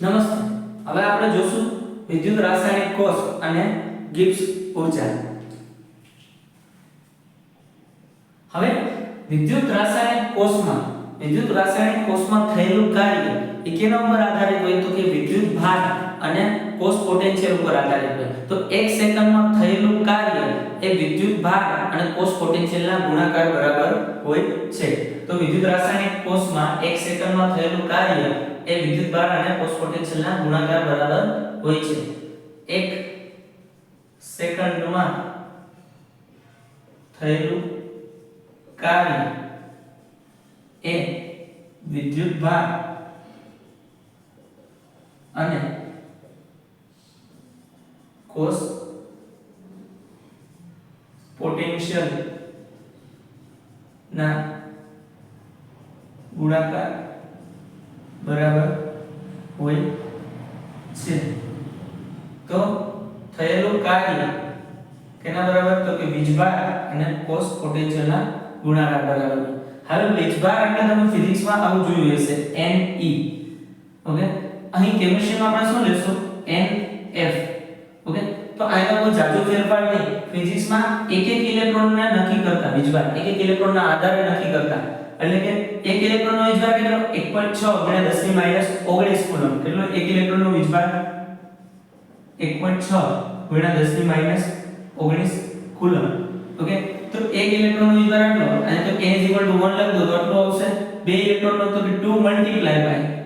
નમસ્તે. હવે આપણે જોશું વિદ્યુત રાસાયણિક કોષ અને ગિબ્સ ઊર્જા હવે વિદ્યુત રાસાયણિક કોષમાં, વિદ્યુત રાસાયણિક કોષમાં થયેલું કાર્ય એ કેના ઉપર આધારિત હોય તો કે વિદ્યુત ભાર અને કોષ પોટેન્શિયલ ઉપર આધારિત હોય. તો 1 સેકન્ડમાં થયેલું કાર્ય એ વિદ્યુત ભાર અને કોસ પોટેન્શિયલના ગુણાકાર બરાબર હોય છે. તો વિદ્યુત રાસાયણિક કોષમાં 1 સેકન્ડમાં થયેલું કાર્ય એ વિદ્યુત ભાર અને કોસ પોટેન્શિયલના ગુણાકાર બરાબર હોય છે. 1 સેકન્ડમાં થયેલું કાર્ય એ વિદ્યુત ભાર અને કોષ પોટેન્શિયલ ના ગુણાકાર બરાબર હોય છે. તો થયેલું કાર્ય કેના બરાબર? તો કે વીજભાર અને કોષ પોટેન્શિયલના ગુણાકાર બરાબર. હવે વીજભાર એટલે તમે ફિઝિક્સમાં આવું જોયું હશે Ne ઓકે અહીં કેમિસ્ટ્રીમાં આપણે શું લેશું NF ઓકે તો આનો કોઈ જાજો ફેરફાર નહીં. ફિઝિક્સમાં એક એક ઇલેક્ટ્રોનને નક્કી કરતા વીજભાર એક એક ઇલેક્ટ્રોનના આધારે નક્કી કરતા. એટલે કે એક ઇલેક્ટ્રોનનો વીજભાર કેટલો? 1.6 ગુણ્યા 10 ની માઇનસ 19 કુલમ કેટલો? એક ઇલેક્ટ્રોનનો વીજભાર 1.6 ગુણ્યા 10 ની માઇનસ 19 કુલમ ઓકે? તો એક ઇલેક્ટ્રોનનો વીજભાર આટલો. અને તો k 1 લખ દો તો આટલો આવશે. બે ઇલેક્ટ્રોનનો તો કે 2 મલ્ટીપ્લાય બાય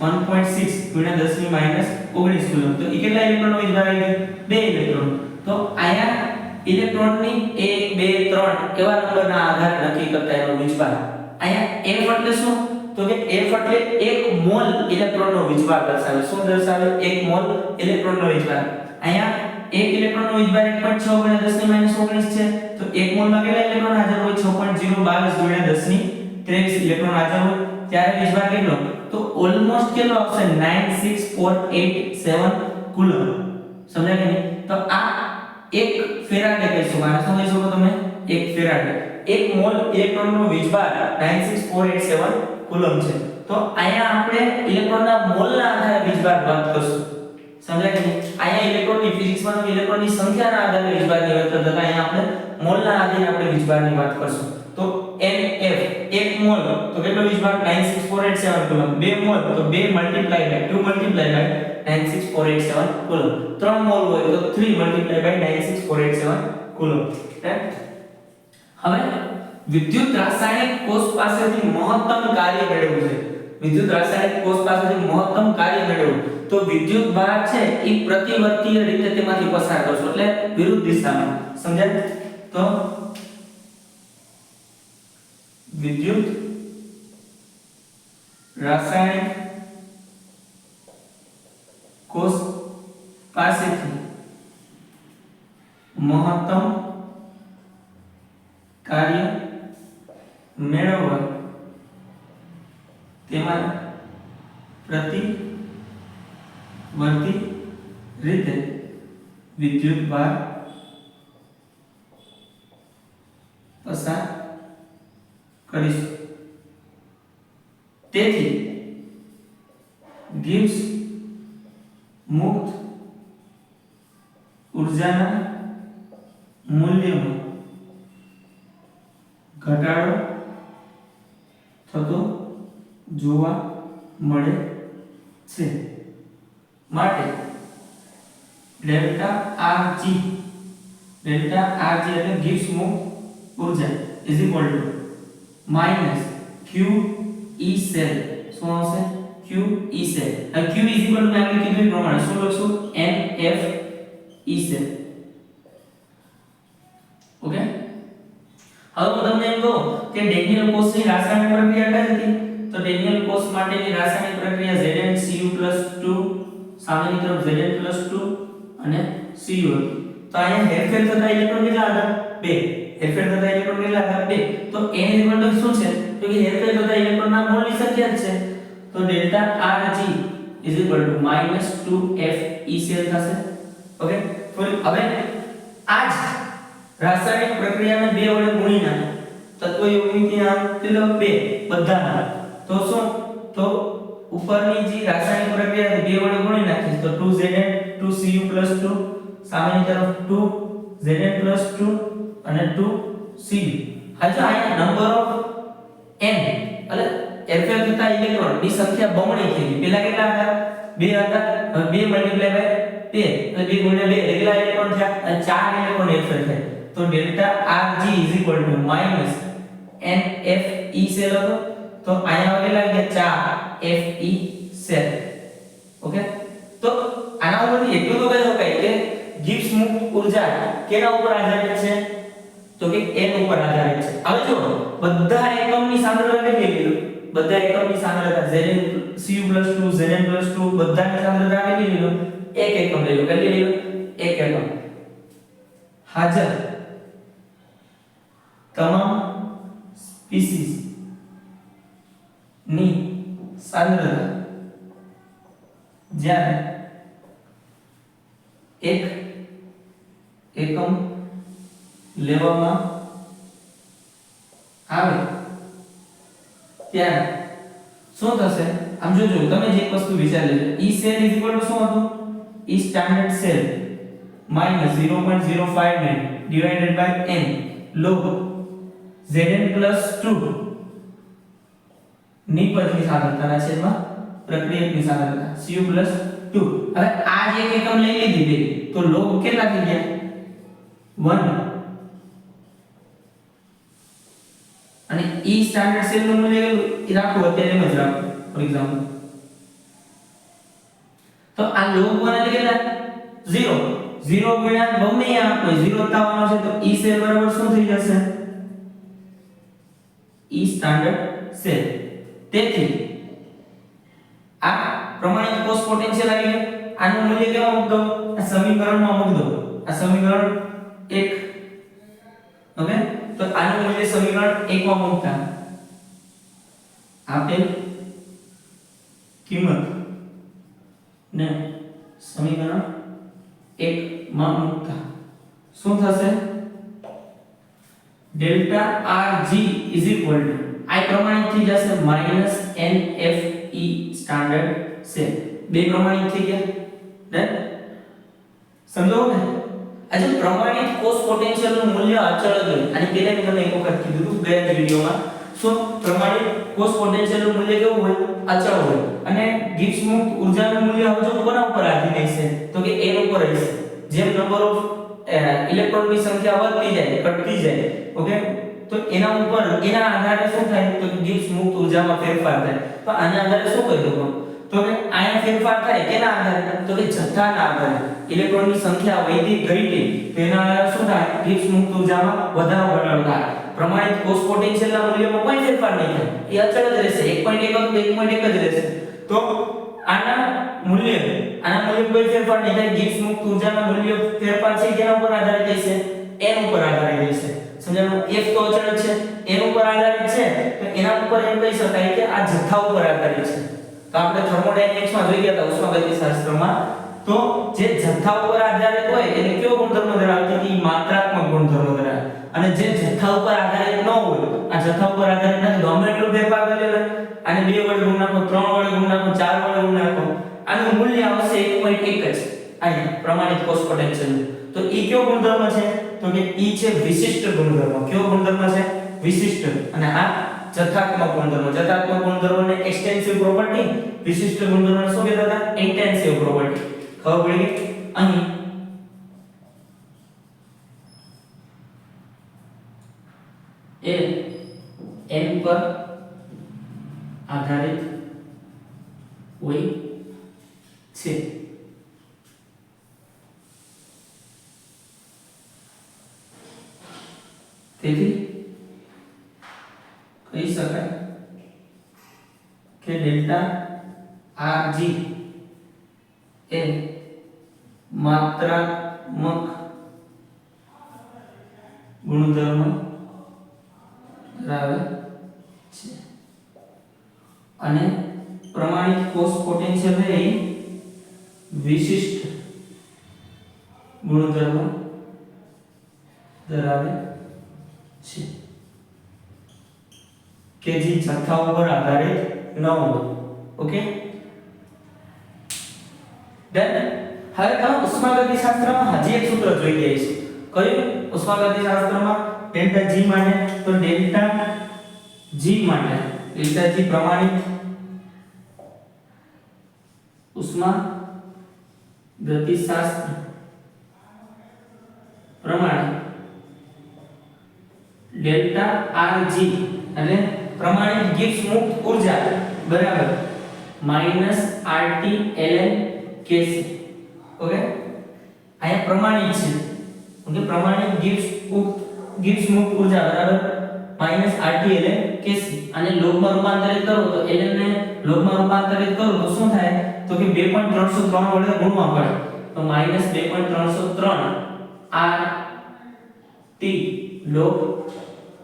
1.6 ગુણ્યા 10 ની માઇનસ 19 કુલમ તો એ કેટલા ઇલેક્ટ્રોનનો વીજભાર આવી ગયો બે ઇલેક્ટ્રોન તો આયા ઇલેક્ટ્રોનની 1 2 3 એવા નંબરના આધારે નક્કી કરતા એનો વીજભાર. અહીંયા f એટલે શું? તો કે f એટલે 1 મોલ ઇલેક્ટ્રોનનો વીજભાર દર્શાવે. શું દર્શાવે? 1 મોલ ઇલેક્ટ્રોનનો વીજભાર. અહીંયા 1 ઇલેક્ટ્રોનનો વીજભાર 1.6 ગુણ્યા 10 ની માઇનસ 19 છે. તો 1 મોલમાં કેટલા ઇલેક્ટ્રોન હાજર હોય? 6.022 ગુણ્યા 10 ની 23 ઇલેક્ટ્રોન હાજર હોય. ત્યારે વીજભાર કેટલો? તો ઓલમોસ્ટ કેટલો આવશે? 96487 કુલમ સમજાય કે નહીં? તો આ એક ફેરાડે કહીશું. આને શું શકો તમે? એક ફેરાડે. એક મોલ ઇલેક્ટ્રોનનો વીજભાર 96487 કુલમ છે. તો અહીંયા આપણે ઇલેક્ટ્રોનના મોલના આધારે વીજભાર વાત કરશું. સમજાય કે અહીંયા ઇલેક્ટ્રોનની ફિઝિક્સમાં ઇલેક્ટ્રોનની સંખ્યાના આધારે વીજભારની વાત કરતા અહીંયા આપણે મોલના આધારે આપણે વીજભારની વાત કરશું. તો NF એક મોલ, તો કેટલો વીજભાર 96487 કુલમ બે મોલ, તો 2 multiply by 2 multiply by 96487 coulomb ત્રણ મોલ હોય તો 3 મલ્ટીપ્લાય બાય 96487 કુલમ હવે વિદ્યુત રાસાયણિક કોષ પાસેથી મહત્તમ કાર્ય મેળવવું છે. વિદ્યુત રાસાયણિક કોષ પાસેથી મહત્તમ કાર્ય મેળવવું. તો વિદ્યુત ભાર છે એ પ્રતિવર્તીય રીતે તેમાંથી પસાર કરશો, એટલે વિરુદ્ધ દિશામાં. સમજાય? તો વિદ્યુત રાસાયણિક કોષ પાસેથી મહત્તમ કાર્ય મેળવવા તેમાં પ્રતિવર્તી રીતે વિદ્યુત ભાર પસાર કરીશું. તેથી ગિબ્સ મુક્ત ઉર્જાના મૂલ્યમાં ઘટાડો થતો જોવા મળે છે. માટે ડેલ્ટા RG ડેલ્ટા RG એટલે ગિબ્સ મુક્ત ઊર્જા is equal to minus q e cell શું આવશે? q e સેલ હવે q ઇક્વલ ટુ આપણે કીધું એ પ્રમાણે. શું લખશું? n f e cell okay હવે હું તમને એમ કહું કે ડેનિયલ કોષની રાસાયણિક પ્રક્રિયા કઈ હતી? તો ડેનિયલ કોષ માટેની રાસાયણિક પ્રક્રિયા ZnCu2 સામેની તરફ Zn2 અને Cu હતી. તો અહીંયા હેરફેર થતા ઇલેક્ટ્રોન કેટલા હતા? બે. હેરફેર થતા ઇલેક્ટ્રોન કેટલા થાય બે. તો n ઇક્વલ ટુ શું છે? તો કે હેરફેર થતા ઇલેક્ટ્રોનના મોલની સંખ્યા જ છે. તો delta Rg is equal to -2f e cell થશે. ઓકે ફરી હવે આ જ રાસાયણિક પ્રક્રિયાને બે વડે ગુણી નાખો. તત્વ યોગની ત્યાં તેલો બે, બધાના. તો શું? તો ઉપરની જે રાસાયણિક પ્રક્રિયા બે વડે ગુણી નાખીશ. તો 2Zn 2Cu 2 સામેની તરફ 2Zn 2 અને 2Cu હા, જો અહીંયા નંબર ઓફ n, એટલે એફએલ થતા ઇલેક્ટ્રોનની સંખ્યા બમણી થઈ પેલા કેટલા હતા? બે હતા. હવે 2 મલ્ટીપ્લાય બાય 2 એટલે 2 ગુણ્યા 2 કેટલા ઇલેક્ટ્રોન થયા? અને 4 ઇલેક્ટ્રોન એફએલ થાય. તો delta Rg minus NFE cell હતો. તો અહીંયા આવી ગયા? 4 FE સેલ ઓકે તો આના ઉપરથી એટલું તો કહી શકાય કે ગિબ્સ મુક્ત ઊર્જા કેના ઉપર આધારિત છે? તો કે n ઉપર આધારિત છે. હવે જો બધા એકમની સાંદ્રતા કેટલી લીધું બધા એકમની સાંદ્રતા Zn Cu2 Zn 2 બધાની સાંદ્રતા કેટલી લીધું એક એકમ લઈ લો. કેટલી લીધું એક એકમ. હાજર. તમામ સ્પીસીસની સાંદ્રતા જ્યારે એક એકમ લેવામાં આવે. ત્યારે શું થશે? આમ જોજો, તમે જે વસ્તુ વિચારી લેજો E cell is equal to શું હતું? E standard cell minus 0.059 divided by n. Log zn 2 નિપજની સાંદ્રતાના છેદમાં પ્રક્રિયકની સાંદ્રતા, cu 2 હવે આ જે એક એકમ લઈ લીધી તો લોગ કેટલા થઈ ગયા? 1 અને ઈ સ્ટાન્ડર્ડ સેલ નંબર કેટલું એ રાખો, અત્યારે એમ જ રાખો ફોર એક્ઝામ્પલ તો આ log 1 એટલે કેટલા? 0 0 ગુણ્યા ગમે એ આપો 0 થવાનો છે, તો ઈ સેલ બરાબર શું થઈ જશે? ઈ સ્ટાન્ડર્ડ સેલ તેથી, આ પ્રમાણિત કોષ પોટેન્શિયલ આવી ગયું. આનું મૂલ્ય કેવા મૂક આ સમીકરણમાં મૂક આ સમીકરણ 1 ઓકે? તો આનું મૂલ્ય સમીકરણ 1 માં મૂકતા આપેલ કિંમત ને સમીકરણ 1 માં મૂકતા શું થશે delta rg is equal to આ પ્રમાણિત થઈ જશે માઇનસ nfe સ્ટાન્ડર્ડ સેલ બે પ્રમાણિત થઈ ગયા ડન સમજો ને આજે પ્રમાણિત કોષ પોટેન્શિયલનું મૂલ્ય અચળ જ હોય. અને પેલે મેં તમને એક વખત કીધું હતું ગયા જ વિડિયોમાં. સો પ્રમાણિત કોષ પોટેન્શિયલનું મૂલ્ય કેવું હોય? અચળ હોય. અને ગિબ્સ મુક્ત ઉર્જાનું મૂલ્ય હવે જો કોના ઉપર આધીન રહેશે તો કે n ઉપર રહેશે જેમ નંબર ઓફ ઇલેક્ટ્રોનની સંખ્યા વધતી જાય, ઘટતી જાય ઓકે તો એના ઉપર, એના આધારે શું થાય? તો ગિબ્સ મુક્ત ઉર્જામાં ફેરફાર થાય. તો આના આધારે શું કરી દો તો કે આયન ફેરફાર થાય કેના આધારે? તો કે જથ્થાના આધારે. ઇલેક્ટ્રોનની સંખ્યા વધી ઘટી તેના આધારે શું થાય? ગિબ્સ મુક્ત ઉર્જામાં વધારો ઘટાડો થાય. પ્રમાણિત કોષ પોટેન્શિયલના મૂલ્યમાં કોઈ ફેરફાર નહીં થાય. એ અચળ જ રહેશે. 1.1 તો 1.1 જ રહેશે. તો આના મૂલ્ય આના મૂલ્ય કોઈ ફેરફાર નહીં થાય. ગિબ્સ મુક્ત ઉર્જાના મૂલ્ય ફેરફાર છે કેના ઉપર આધારિત રહેશે? n ઉપર આધારિત રહેશે. સમજાણું? F તો અચળ છે. n ઉપર આધારિત છે. તો એના ઉપર એમ કહી શકાય કે આ જથ્થા ઉપર આધારિત છે. તો આપણે થર્મોડાયનેમિક્સમાં જોઈ ગયા હતા ઉષ્માગતિશાસ્ત્રમાં તો જે જથ્થા ઉપર આધારિત હોય, એને કયો ગુણધર્મ ધરાવતી હતી? માત્રાત્મક ગુણધર્મ ધરાવે. અને જે જથ્થા ઉપર આધારિત ન હોય, આ જથ્થા ઉપર આધારિત નથી. ગમે એટલો ફેરફાર કરેલો. અને બે વડે ગુણ નાખો, ત્રણ વડે ગુણ નાખો, ચાર વડે ગુણ નાખો. આનું મૂલ્ય આવશે 1.1 જ. અહીંયા પ્રમાણિત કોષ પોટેન્શિયલ તો ઈ કયો ગુણધર્મ છે? તો કે ઈ છે વિશિષ્ટ ગુણધર્મ. કયો ગુણધર્મ છે? વિશિષ્ટ. અને આ જથ્થાત્મક ગુણધર્મો. જથ્થાત્મક ગુણધર્મોને એક્સટેન્સિવ પ્રોપર્ટી વિશિષ્ટ ગુણધર્મોને શું કહેતા હતા? ઇન્ટેન્સિવ પ્રોપર્ટી ખબર પડી ગઈ? અહીં. એ એમ પર આધારિત હોય છે? તેથી કહી શકાય કે ડેલ્ટા rg એ માત્રાત્મક ગુણધર્મ ધરાવે છે. અને પ્રમાણિત કોષ પોટેન્શિયલ એ વિશિષ્ટ ગુણધર્મ ધરાવે છે. કે જે જથ્થા ઉપર આધારિત ન હોય. ઓકે ધેન હવે તમે ઉષ્માગતિશાસ્ત્રમાં હજી એક સૂત્ર જોઈ ગયા છે કયું? ઉષ્માગતિશાસ્ત્રમાં ડેલ્ટા જી માટે, તો ડેલ્ટા જી માટે ડેલ્ટા જી પ્રમાણિત ઉષ્મા ગતિશાસ્ત્ર પ્રમાણે ડેલ્ટા જી એટલે પ્રમાણિત ગિબ્સ મુક્ત ઊર્જા બરાબર. Minus RT ln KC. Okay? અહીંયા પ્રમાણિત છે. ઓકે પ્રમાણિત ગિબ્સ મુક્ત ગિબ્સ મુક્ત ઊર્જા બરાબર? Minus RT ln KC. અને લોગમાં રૂપાંતરિત કરો તો ln ને લોગમાં રૂપાંતરિત કરો તો શું થાય? તો કે 2.303 વડે ગુણવા પડે. તો minus 2.303 R T log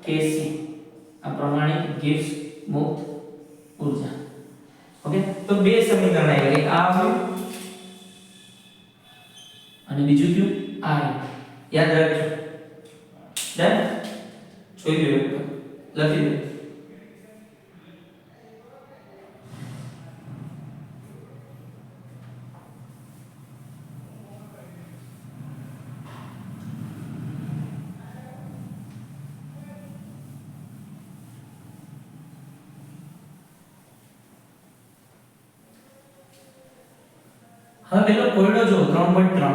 KC. આ પ્રમાણે ગિબ્સ મુક્ત ઊર્જા ઓકે? તો બે સમીકરણ આવ્યા એક આ આવ્યું અને બીજું કયું? આ યાદ રાખજો. ડન જોઈ લો લખી દો હવે પેલો કોયડો જો 3.3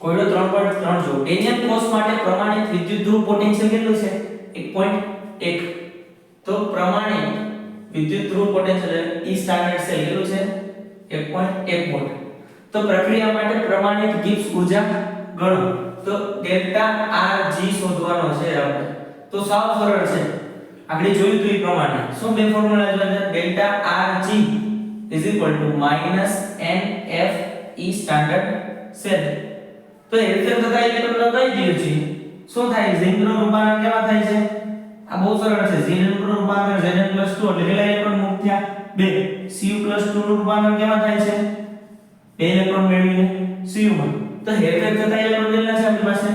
કોયડો 3.3 જો ડેનિયલ કોષ માટે પ્રમાણિત વિદ્યુત ધ્રુવ પોટેન્શિયલ કેટલું છે? 1.1 તો પ્રમાણિત વિદ્યુત ધ્રુવ પોટેન્શિયલ ઈ સ્ટાન્ડર્ડ સેલ કેટલું છે? 1.1 વોલ્ટ તો પ્રક્રિયા માટે પ્રમાણિત ગિબ્સ ઊર્જા ગણો. તો ડેલ્ટા આર જી શોધવાનો છે આપણે. તો સાવ સરળ છે. આપણે જોયું તો એ પ્રમાણે. શું બે ફોર્મ્યુલા જોયા delta R G is equal to minus N F E standard cell તો એ રીતે થતા ઇલેક્ટ્રોન કઈ ગયું છે. શું થાય? ઝિંકનું રૂપાંતર કેવા થાય છે? આ બહુ સરળ છે. ઝિંકનું રૂપાંતર Zn 2 એટલે કેટલા ઇલેક્ટ્રોન મુક્ત થયા? 2 Cu 2 નું રૂપાંતર કેવા થાય છે? બે ઇલેક્ટ્રોન મેળવીને Cu માં. તો હેરફેર થતા ઇલેક્ટ્રોન કેટલા છે પાસે.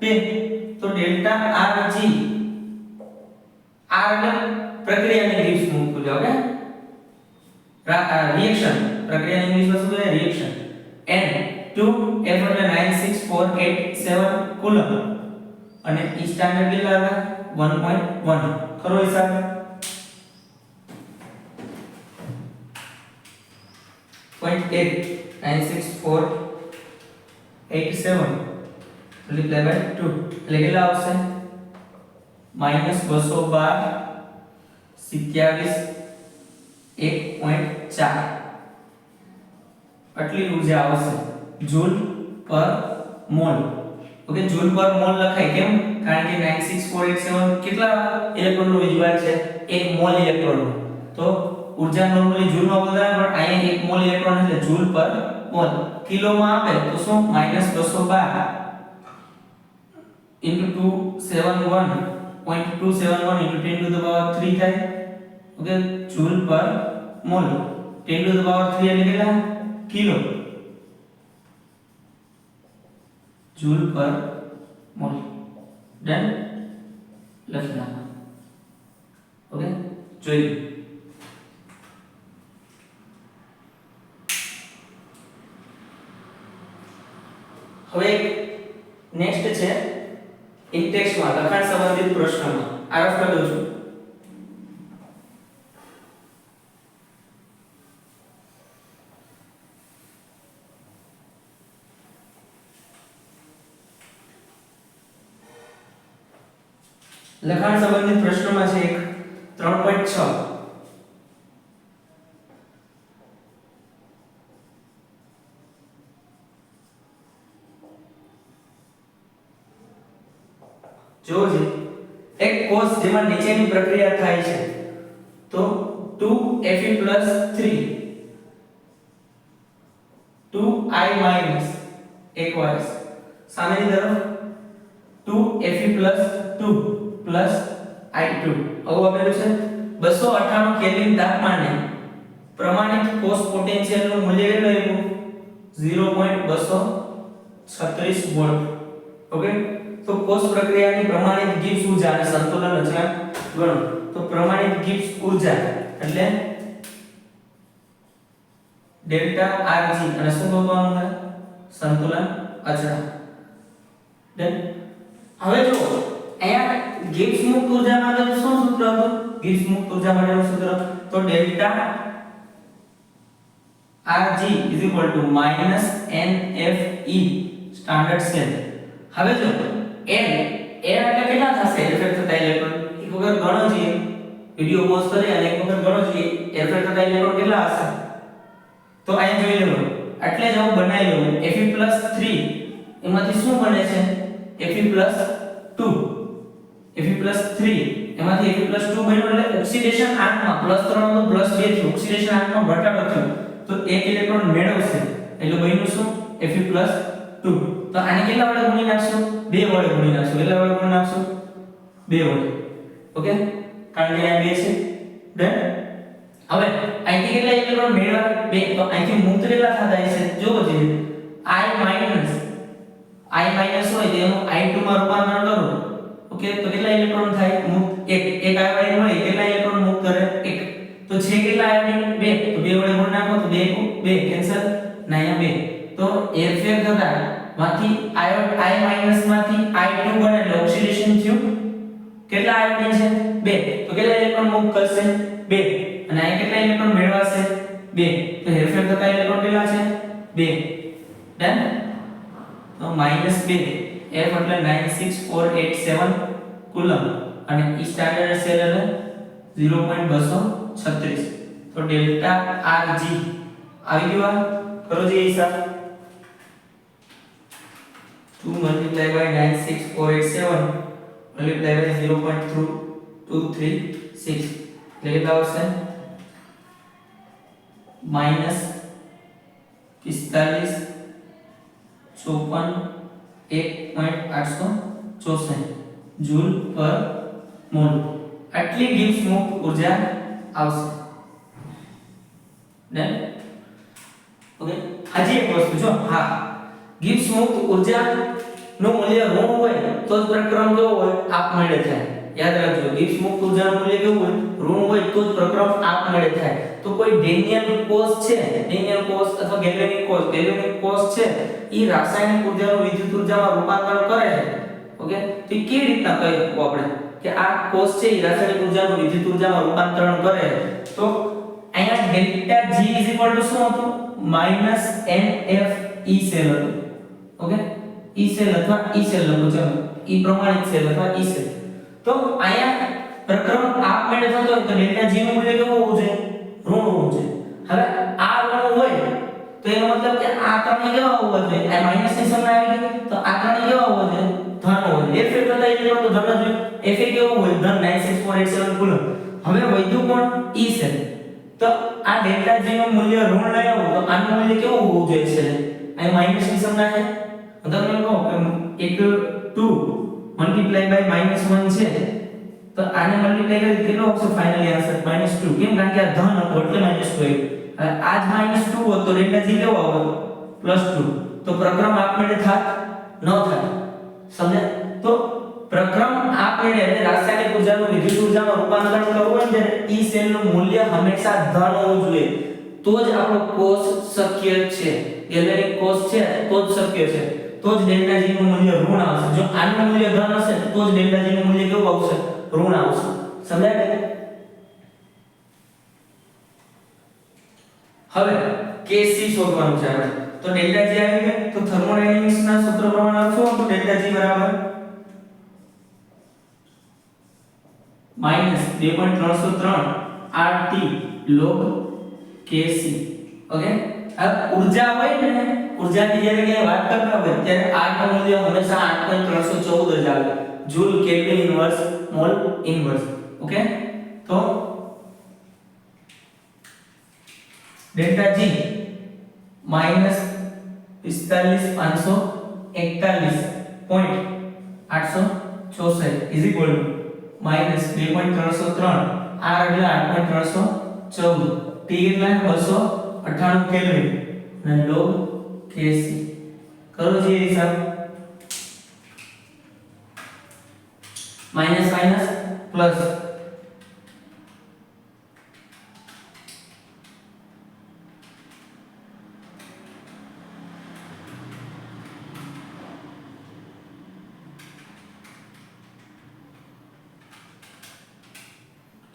બે, તો ડેલ્ટા આર જી. આર એટલે પ્રક્રિયાની ગિબ્સ મૂકવું ઓકે? રિએક્શન પ્રક્રિયાની ઇંગ્લિશમાં શું કહેવાય રિએક્શન n 2 f એટલે 96487 કુલમ અને E સ્ટાન્ડર્ડ કેટલા હતા? 1.1 ખરો હિસાબ? nine, six, four eight seven multiply by two. એટલે કેટલા આવશે માઇનસ બસો બાર સિત્યાવીસ એક પોઈન્ટ ચાર આટલી ઊર્જા આવશે joule per mole okay joule per mole લખાય કેમ કારણ કે 96487 કેટલા ઇલેક્ટ્રોનનો વિભાગ છે એક મોલ ઇલેક્ટ્રોનનો તો ઊર્જા નોર્મલી જૂલમાં બદલાય પણ અહીંયા એક મોલ ઇલેક્ટ્રોન એટલે જૂલ પર મોલ કિલોમાં આપે તો શું? Minus 212 into 271.271 into 10 to the power 3 થાય. Okay joule per mole 10 to the power 3 એટલે કેટલા? Kilo. Joule per mole done લખી નાખો. ઓકે જોઈ હવે નેક્સ્ટ છે ઇન્ટેક્સમાં લખાણ સંબંધિત પ્રશ્નમાં. આરફ કરી છું. લખાણ સંબંધિત પ્રશ્નમાં છે એક 3.6 જો છે એક કોષ જેમાં નીચેની પ્રક્રિયા થાય છે, તો 2Fe 3 2I એક વાયસ. સામેની તરફ 2Fe 2 I2 આવું આપેલું છે. 298 કેલ્વિન તાપમાને પ્રમાણિત કોષ પોટેન્શિયલનું મૂલ્ય કેટલું આવ્યું 0.236 વોલ્ટ. ઓકે તો કોષ પ્રક્રિયાની પ્રમાણિત ગિબ્સ ઊર્જા અને સંતુલન અચળાંક ગણો. તો પ્રમાણિત ગિબ્સ ઊર્જા એટલે ડેલ્ટા આરજી અને શું ગણવાનું છે? સંતુલન અચળાંક. ડન હવે જો અહીંયા ગિબ્સ મુક્ત ઊર્જા માટેનું શું સૂત્ર હતું? ગિબ્સ મુક્ત ઊર્જા માટેનું સૂત્ર તો delta Rg is equal to minus NFE standard cell. હવે જો N N એટલે કેટલા થશે ઇફેક્ટ થતા ઇલેક્ટ્રોન એક વખત ગણો જોઈએ વિડિયો પોઝ કરી અને એક વખત ગણો જોઈએ ઇફેક્ટ થતા ઇલેક્ટ્રોન કેટલા હશે? તો અહીં જોઈ લો એટલે જ હું બનાવી લઉં. Fe 3 એમાંથી શું બને છે? Fe 2 Fe 3 એમાંથી Fe 2 બન્યું એટલે ઓક્સિડેશન આંકમાં પ્લસ 3 નું પ્લસ 2 થયું ઓક્સિડેશન આંકમાં ઘટાડો થયો. તો એક ઇલેક્ટ્રોન મેળવશે. એટલે બન્યું શું? Fe 2 તો આને કેટલા વડે ગુણી નાખશું? બે વડે ગુણી નાખશું. કેટલા વડે ગુણી નાખશું? બે વડે. ઓકે? કારણ કે આ બે છે. ડન હવે, અહીંથી કેટલા ઇલેક્ટ્રોન મેળવા બે. તો અહીંથી મુક્ત કેટલા થતા હશે. જોવો જોઈએ i માઇનસ i માઇનસ હોય તો એનું i2 માં રૂપાંતર કરો. ઓકે? તો કેટલા ઇલેક્ટ્રોન થાય? મુક્ત એક. એક આયોડિન હોય, કેટલા ઇલેક્ટ્રોન મુક્ત કરે? એક. તો છે કેટલા આયોડિન બે. તો બે વડે ગુણ નાખો તો બે બે. કેન્સલ ના અહીંયા બે. તો એરફેર થતા માંથી આયોડ i માંથી i2 બને એટલે ઓક્સિડેશન થયું. કેટલા આયોડિન છે? બે. તો કેટલા ઇલેક્ટ્રોન મુક્ત કરશે? બે. અને અહીં કેટલા ઇલેક્ટ્રોન મેળવાશે? બે. તો હેરફેર થતા ઇલેક્ટ્રોન કેટલા છે? બે. ડન તો માઇનસ બે. F એટલે 96487 કુલમ અને E સ્ટાન્ડર્ડ સેલ એટલે 0.236 તો ડેલ્ટા RG આવી ગયું આ? કરો જે હિસાબ. 2 multiplied by 96487 multiplied by 0.236 એટલે કેટલા આવશે માઇનસ પિસ્તાલીસ ચોપન એક પોઈન્ટ આઠસો ચોસઠ જૂલ પર મોલ આટલી ગિવ્સ મુક્ત ઊર્જા આવશે ડન ઓકે હજી એક વસ્તુ જો હા ગિવ્સ મુક્ત ઊર્જા નું મૂલ્ય ઋણ હોય તો જ પ્રક્રમ કેવો હોય? આપમેળે થાય. યાદ રાખજો ગિવ્સ મુક્ત ઉર્જાનું મૂલ્ય કેવું હોય? ઋણ હોય તો જ પ્રક્રમ આપમેળે થાય. તો કોઈ ડેનિયલ કોષ છે? ડેનિયલ કોષ અથવા ગેલેનિક કોષ? ગેલેનિક કોષ છે. એ રાસાયણિક ઉર્જાનું વિદ્યુત ઉર્જામાં રૂપાંતરણ કરે છે. ઓકે? તો કેવી રીતના કહી આપણે? કે આ કોષ છે એ રાસાયણિક ઉર્જાનું વિદ્યુત ઉર્જામાં રૂપાંતરણ કરે તો અહીંયા ડેલ્ટા G શું હતું? માઇનસ NF E સેલ હતું. ઓકે? E સેલ અથવા ઈ સેલ લખો ચાલો. ઈ પ્રમાણિત સેલ અથવા ઈ સેલ તો અહીંયા પ્રક્રમ આપમેળે થતો હોય તો ડેલ્ટા G નું મૂલ્ય કેવું હોવું જોઈએ? ઋણ હોવું જોઈએ. હવે આ ઋણ હોય તો એનો મતલબ કે આ ત્રણ કેવા હોવા જોઈએ? આ માઇનસની સંખ્યા આવી ગઈ તો આ ત્રણ કેવા હોવા જોઈએ? ધન હોવા જોઈએ. F કરતા ઇલેક્ટ્રોન તો ધન જ હોય. F એ કેવું હોય? ધન. 96487 કુલમ હવે વધ્યું કોણ? ઈ સેલ તો આ ડેલ્ટા G નું મૂલ્ય ઋણ લઈ આવો તો આનું મૂલ્ય કેવું હોવું જોઈએ છે આ માઇનસની સંખ્યા છે. તમને કહો કે એક 2 મલ્ટીપ્લાય બાય માઇનસ 1 છે, તો આને મલ્ટીપ્લાય કરી કેટલો આવશે? ફાઇનલી આન્સર -2 કેમ? કારણ કે આ ધન હતો, એટલે -2 આવ્યું. આ જ -2 હતો તો ડેલ્ટા G આવો પ્લસ +2 તો પ્રક્રમ આપમેળે થાત? ન થાય સમજે તો પ્રક્રમ આપમેળે એટલે રાસાયણિક ઉર્જાનું, વિદ્યુત ઉર્જામાં રૂપાંતરણ કરવું હોય ને ત્યારે સેલનું સેલ મૂલ્ય હંમેશા ધન હોવું જોઈએ. તો જ આપણો કોષ શક્ય છે. ગેલેરિક કોષ છે, તો જ શક્ય છે. તો જ ડેલ્ટા G નું મૂલ્ય ઋણ આવશે. જો આનું મૂલ્ય ધન હશે, તો જ ડેલ્ટા G નું મૂલ્ય કેવું આવશે? ઋણ આવશે. સમજાય કે? હવે Kc શોધવાનું છે આપણે તો ડેલ્ટા G આવી ગયું. તો થર્મોડાયનેમિક્સ ના સૂત્ર પ્રમાણે શું હતું ડેલ્ટા G બરાબર minus 2.303 RT log Kc okay આ ઊર્જા હોય ને ઊર્જાની જ્યારે ક્યાંય વાત કરતા હોય ત્યારે R નું મૂલ્ય હંમેશા 8.314 જ આવે joule kelvin inverse mole inverse okay તો delta G minus 45541.864 is equal to minus 2.303 R એટલે 8.314 T એટલે 298 કેલ્વિન અને log કેસી. કરો જે હિસાબ. Minus minus plus.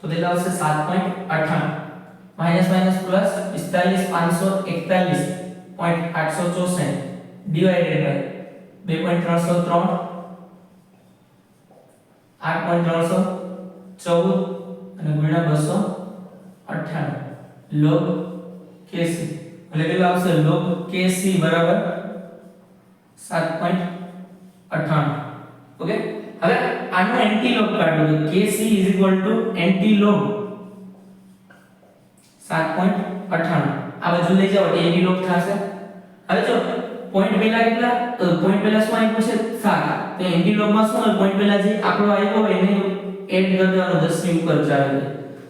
તો તે આવશે સાત પોઈન્ટ અઠાણું. માઇનસ માઇનસ પ્લસ પિસ્તાલીસ પાંચસો એકતાલીસ પોઈન્ટ આઠસો ચોસઠ ડિવાઇડેડ બાય બે પોઈન્ટ ત્રણસો ત્રણ આઠ પોઈન્ટ ત્રણસો ચૌદ અને ગુણ્યા બસો અઠ્ઠાણું લોગ કેસી એટલે કેટલું આવશે? લોગ કેસી બરાબર સાત પોઈન્ટ અઠ્ઠાણું. ઓકે હવે આનો એન્ટીલોગ કાઢો. તો KC is equal to antilog સાત પોઈન્ટ અઠ્ઠાણું. આ બાજુ લઈ જાઓ એટલે લોક થશે. હવે જો પોઈન્ટ પહેલા કેટલા? પોઈન્ટ પહેલા શું આપ્યું છે? સાત. તો એન્ટીલોગમાં શું હોય? પોઈન્ટ પહેલા જે આપણો આવ્યો હોય એને એડ કરી દેવાનો 10 ની ઉપર ચાલે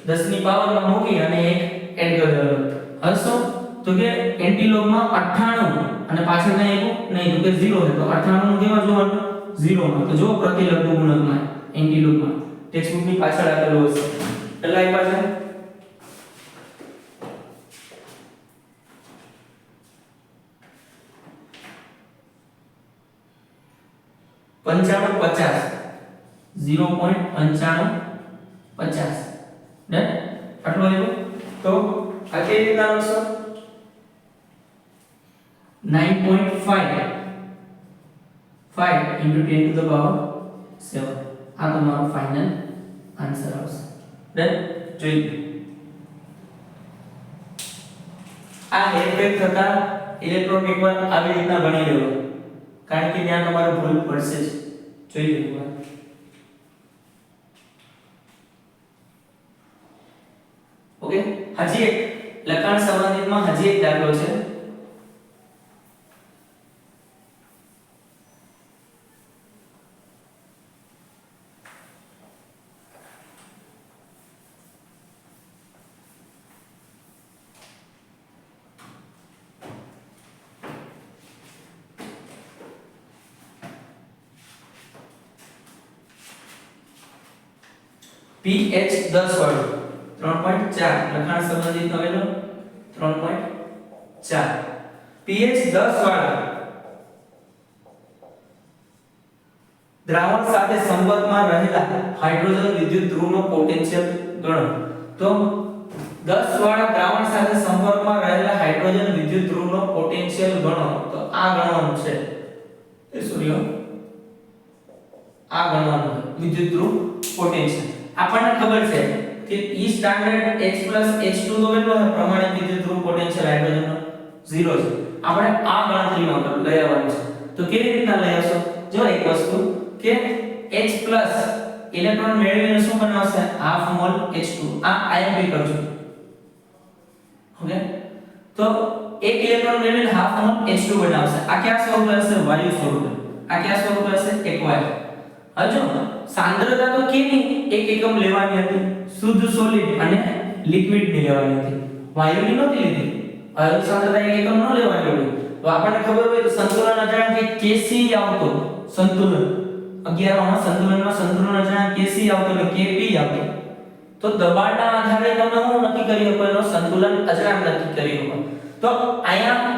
10 ની પાવરમાં મૂકી અને એક એડ કરી દેવાનો હવે શું? તો કે એન્ટીલોગમાં 98 અને પાછળ કઈ આવ્યું નહીં, તો કે 0 છે. તો 98 નું કેવા જોવાનું? 0 માં તો જો પ્રતિલબ્ધ ગુણકમાં એન્ટીલોગમાં ટેક્સ્ટ બુકની પાછળ આપેલું હશે. એટલે આપ્યા છે. પંચાણું પચાસ. ઝીરો પોઈન્ટ પંચાણું પચાસ. ડન? આટલું આવ્યું? તો આ કેવી રીતના આવશે? Nine point five five into ten to the power seven. આ તમારો ફાઇનલ આન્સર આવશે. ડન? જોઈ લો. આ હેરફેર થતા ઇલેક્ટ્રોન એકવાર આવી રીતના બની લેવું. કારણ કે ત્યાં તમારે ભૂલ પડશે જ. જોઈ લેવું. ઓકે હજી એક લખાણ સંબંધિતમાં હજી એક દાખલો છે. pH 10 વાળું. 3.4 લખાણ સંબંધિત નવેલો? 3.4 પીએચ 10 વાળા. દ્રાવણ સાથે સંપર્કમાં રહેલા હાઇડ્રોજન વિદ્યુત ધ્રુવનો પોટેન્શિયલ ગણો. તો 10 વાળા દ્રાવણ સાથે સંપર્કમાં રહેલા હાઇડ્રોજન વિદ્યુત ધ્રુવનો પોટેન્શિયલ ગણો. તો આ ગણવાનું છે. એ સૂર્ય આ ગણવાનું વિદ્યુત ધ્રુવ પોટેન્શિયલ. આપણને ખબર છે કે E સ્ટાન્ડર્ડ H H2 તો કેટલો છે? પ્રમાણિત વિદ્યુત ધ્રુવ પોટેન્શિયલ હાઇડ્રોજનનો 0 છે. આપણે આ ગણતરીમાં લઈ આવવાનું છે. તો કેવી રીતના લઈ આવશો? જો એક વસ્તુ કે H ઇલેક્ટ્રોન મેળવીને શું બનાવશે? હાફ મોલ H2 આ આયન કરજો ઓકે તો એક ઇલેક્ટ્રોન મેળવીને હાફ મોલ H2 બનાવશે. આ કયા સ્વરૂપે હશે? વાયુ સ્વરૂપે. આ કયા સ્વરૂપે હશે? એક વાયુ હજુ સાંદ્રતા તો કેની એક એકમ લેવાની હતી, શુદ્ધ સોલિડ અને લિક્વિડની લેવાની હતી. વાયુની નહોતી લીધી. વાયુ સાંદ્રતા એક એકમ ન લેવાની હતી તો આપણને ખબર હોય તો સંતુલન અચળાંક કે કેસી આવતો? સંતુલન. 11માં સંતુલનમાં સંતુલન અચળાંક કેસી આવતો એટલે કેપી આવતો. તો દબાણના આધારે તમે હું નક્કી કરી શકો? એનો સંતુલન અચળાંક નક્કી કરી શકો. તો અહીંયા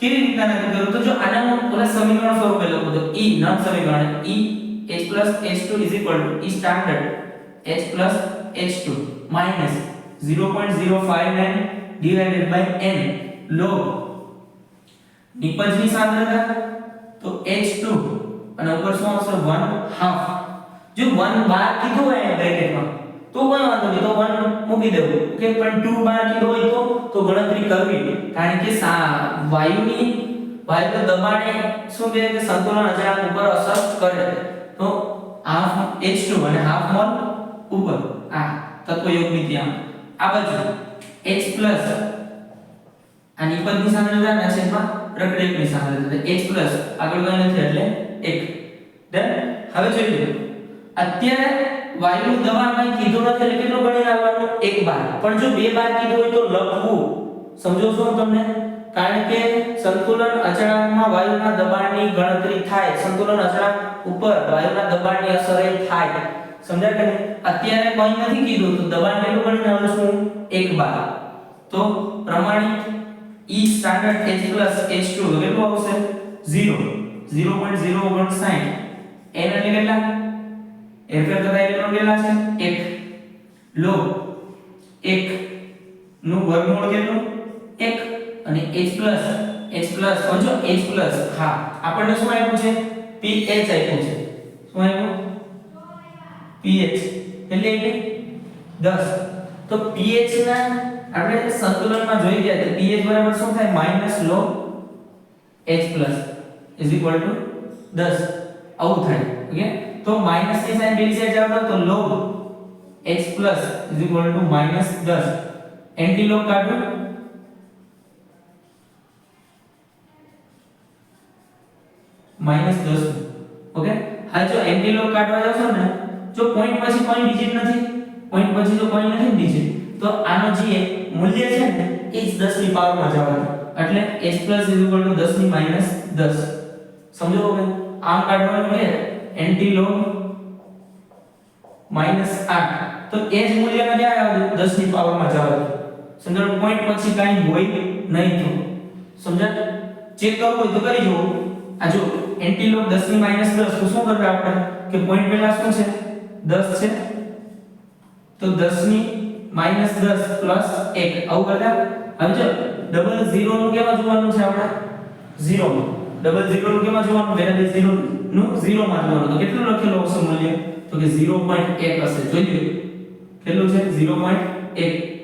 કેવી રીતના નક્કી કરું? તો જો આના હું ઓલા સમીકરણ સ્વરૂપે લખું. તો E નામ સમીકરણ E H plus H2 is equal to E standard. H plus H2 minus 0.059 divided by n log. નિપજની સાંદ્રતા તો H2 અને ઉપર શું આવશે? 1 half. જો 1 બાર કીધું હોય બ્રેકેટમાં, તો કોઈ વાંધો નહીં. તો 1 મૂકી દેવું. ઓકે પણ 2 બાર કીધું હોય તો તો ગણતરી કરવી. કારણ કે સા- વાયુની વાયુના દબાણે શું કહે કે સંતુલન અચળાંક ઉપર અસર કરે તો હાફ H2 અને હાફ મોલ ઉપર આ તત્વ યોગની ત્યાં આ બાજુ H પ્લસ આ નિપજની સાંદ્રતા છેદમાં પ્રક્રિયકની સાંદ્રતા H પ્લસ આગળ ગયો નથી એટલે 1 ડન હવે જોઈ લો. અત્યારે વાયુનું દબાણ કઈ કીધું નથી એટલે કેટલું ગણી આવવાનો? 1 બાર પણ જો બે બાર કીધું હોય તો લખવું. સમજો છો તમને? કારણ કે સંતુલન અચળાંકમાં વાયુના દબાણની ગણતરી થાય. સંતુલન અચળાંક ઉપર વાયુના દબાણની અસર એ થાય. સમજાય કે? અત્યારે કોઈ નથી કીધું તો દબાણ કેટલું ગણીને આવું છું 1 બાર. તો પ્રમાણિત E સ્ટાન્ડર્ડ H H2 કેટલું આવશે? 0 0.059 n એટલે કેટલા? એરફેર થતા ઇલેક્ટ્રોન કેટલા છે 1 લો. 1 નું વર્ગમૂળ કેટલું? 1 અને H H સમજો? H હા. આપણને શું આપ્યું છે? pH આપ્યું છે. શું આપ્યું? pH એટલે એટલે 10 તો pH ના આપણે સંતુલનમાં જોઈ ગયા તો pH બરાબર શું થાય? Minus log H is equal to 10 આવું થાય. ઓકે તો માઇનસની સાઈન પેલી સાઈડ જાવ તો log H equal to minus 10 antilog કાઢો. 10 ઓકે હા જો એન્ટી લોગ કાઢવા જાવ ને, જો પોઈન્ટ પછી કોઈ ડિજિટ નથી પોઈન્ટ પછી જો કોઈ નથી ડિજિટ તો આનો જે મૂલ્ય છે ને, એ જ 10 ની પાવરમાં જવાનું. એટલે h 10 ની માઇનસ 10 સમજો હવે? આમ કાઢવાનું છે એન્ટી લોગ માઇનસ 8 તો એ જ મૂલ્યને ક્યાં આવે 10 ની પાવરમાં જવાનું. સમજો? પોઈન્ટ પછી કાઈ હોય નહીં તો. સમજા ચેક કરવું હોય તો કરી જુઓ. આ જો એન્ટી લોગ 10 ની માઇનસ 10 તો શું કરવું આપણે? કે પોઈન્ટ પહેલા શું છે? 10 છે. તો 10 ની માઇનસ 10 પ્લસ 1 આવું કરતા? હવે જો ડબલ 0 નું કેમાં જોવાનું છે આપણે? 0 નું ડબલ 0 નું કેમાં જોવાનું? વેરિયેબલ 0 નું 0 માં જોવાનું. તો કેટલું લખેલું હશે મૂલ્ય તો કે 0.1 હશે. જોઈ લો કેટલું છે? 0.1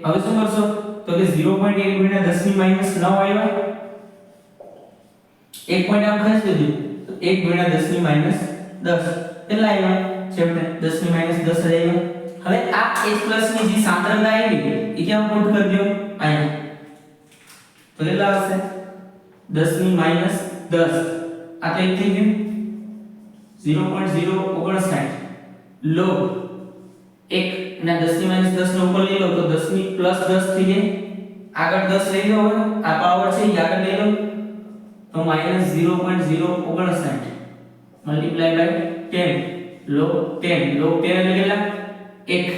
હવે શું કરશો? તો કે 0.1 ગુણ્યા 10 ની માઇનસ 9 આવ્યા. એક પોઈન્ટ આમ ખસી દીધું 1 ગુણ્યા 10 ની માઇનસ 10 કેટલા આવ્યા છેવટે દસની માઇનસ 10 જ આવ્યા હવે આ H ની જે સાંદ્રતા આવી એ ક્યાં પુટ કરી દો અહીંયા. તો કેટલા આવશે? 10 ની માઇનસ દસ. આ તો એક થઈ ગયું. 0.059 log 1 ને 10 ની માઇનસ દસ નો ઉપર લઈ લો, તો 10 ની પ્લસ દસ થઈ જાય. આગળ દસ લઈ લો આ પાવર છે એ આગળ લઈ લો. તો minus 0.059 multiply by 10 log 10 log 10 એટલે કેટલા? 1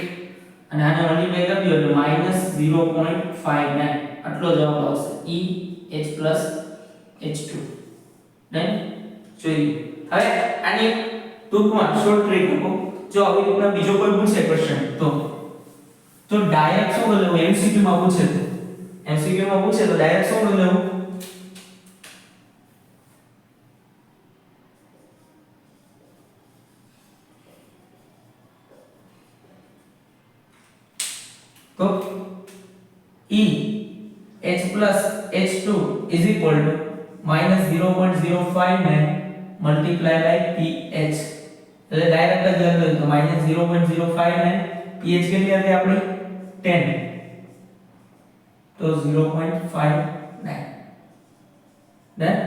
અને આને મલ્ટીપ્લાય કરી દો એટલે માઇનસ 0.59 આટલો જવાબ આવશે. E H H2 ડન જોઈ હવે આની ટૂંકમાં શોર્ટ ટ્રીક મૂકો. જો આવી રીતના બીજો કોઈ પૂછે ક્વેશ્ચન તો? તો ડાયરેક્ટ શું લેવું? એમસીક્યુ માં પૂછે તો. MCQ માં પૂછે તો ડાયરેક્ટ શું લેવું તો E H plus H2 is equal to minus 0.059 multiply by pH એટલે ડાયરેક્ટ જ લખ્યું તો minus 0.059 pH કેટલી હતી આપણી? 10 તો 0.59 ડન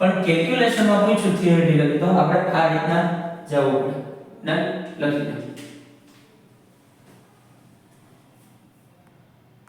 પણ કેલ્ક્યુલેશનમાં પૂછ્યું થિયરેટિકલી તો આપણે આ રીતના જવું પડે. ડન લખી દો